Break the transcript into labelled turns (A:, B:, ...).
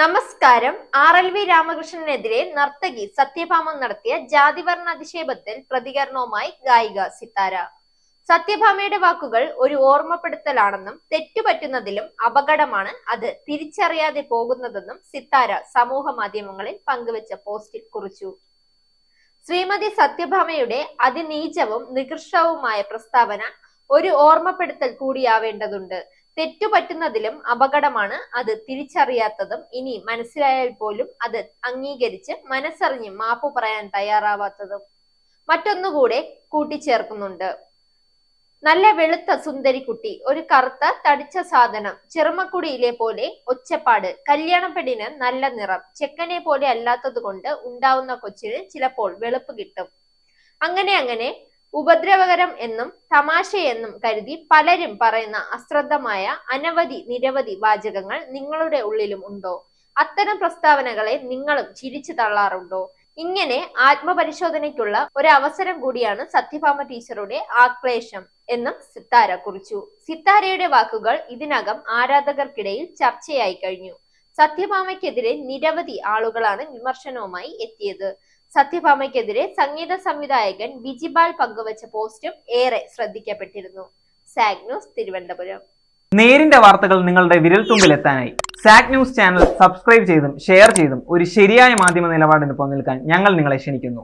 A: നമസ്കാരം. R L V രാമകൃഷ്ണനെതിരെ നർത്തകി സത്യഭാമ നടത്തിയ ജാതിവർണ അധിക്ഷേപത്തിൽ പ്രതികരണവുമായി ഗായിക സിത്താര. സത്യഭാമയുടെ വാക്കുകൾ ഒരു ഓർമ്മപ്പെടുത്തലാണെന്നും തെറ്റുപറ്റുന്നതിലും അപകടമാണ് അത് തിരിച്ചറിയാതെ പോകുന്നതെന്നും സിത്താര സമൂഹ മാധ്യമങ്ങളിൽ പങ്കുവച്ച പോസ്റ്റിൽ കുറിച്ചു. ശ്രീമതി സത്യഭാമയുടെ അതിനീചവും നികൃഷ്ടവുമായ പ്രസ്താവന ഒരു ഓർമ്മപ്പെടുത്തൽ കൂടിയാവേണ്ടതുണ്ട്. തെറ്റുപറ്റുന്നതിലും അപകടമാണ് അത് തിരിച്ചറിയാത്തതും ഇനി മനസ്സിലായാൽ പോലും അത് അംഗീകരിച്ച് മനസ്സറിഞ്ഞ് മാപ്പ് പറയാൻ തയ്യാറാവാത്തതും മറ്റൊന്നുകൂടെ കൂട്ടിച്ചേർക്കുന്നുണ്ട്. നല്ല വെളുത്ത സുന്ദരിക്കുട്ടി ഒരു കറുത്ത തടിച്ച സാധനം ചെറുമക്കുടിയിലെ പോലെ ഒച്ചപ്പാട് കല്യാണപ്പെടിന് നല്ല നിറം ചെക്കനെ പോലെ അല്ലാത്തത് കൊണ്ട് ഉണ്ടാവുന്ന കൊച്ചിന് ചിലപ്പോൾ വെളുപ്പ് കിട്ടും. അങ്ങനെ അങ്ങനെ ഉപദ്രവകരം എന്നും തമാശയെന്നും കരുതി പലരും പറയുന്ന അശ്രദ്ധമായ അനവധി നിരവധി വാചകങ്ങൾ നിങ്ങളുടെ ഉള്ളിലും ഉണ്ടോ? അത്തരം പ്രസ്താവനകളെ നിങ്ങളും ചിരിച്ചു തള്ളാറുണ്ടോ? ഇങ്ങനെ ആത്മപരിശോധനയ്ക്കുള്ള ഒരു അവസരം കൂടിയാണ് സത്യഭാമ ടീച്ചറുടെ ആക്ലേശം എന്നും സിത്താര കുറിച്ചു. സിത്താരയുടെ വാക്കുകൾ ഇതിനകം ആരാധകർക്കിടയിൽ ചർച്ചയായി കഴിഞ്ഞു. സത്യഭാമയ്ക്കെതിരെ നിരവധി ആളുകളാണ് വിമർശനവുമായി എത്തിയത്. സത്യഭാമയ്ക്കെതിരെ സംഗീത സംവിധായകൻ ബിജിബാൽ പങ്കുവച്ച പോസ്റ്റും ഏറെ ശ്രദ്ധിക്കപ്പെട്ടിരുന്നു. സാഗ് ന്യൂസ് തിരുവനന്തപുരം.
B: നേരിന്റെ വാർത്തകൾ നിങ്ങളുടെ വിരൽത്തുമ്പിൽ എത്താനായി സാക് ന്യൂസ് ചാനൽ സബ്സ്ക്രൈബ് ചെയ്തും ഷെയർ ചെയ്തും ഒരു ശരിയായ മാധ്യമ നിലപാടിന് നിൽക്കാൻ ഞങ്ങൾ നിങ്ങളെ ക്ഷണിക്കുന്നു.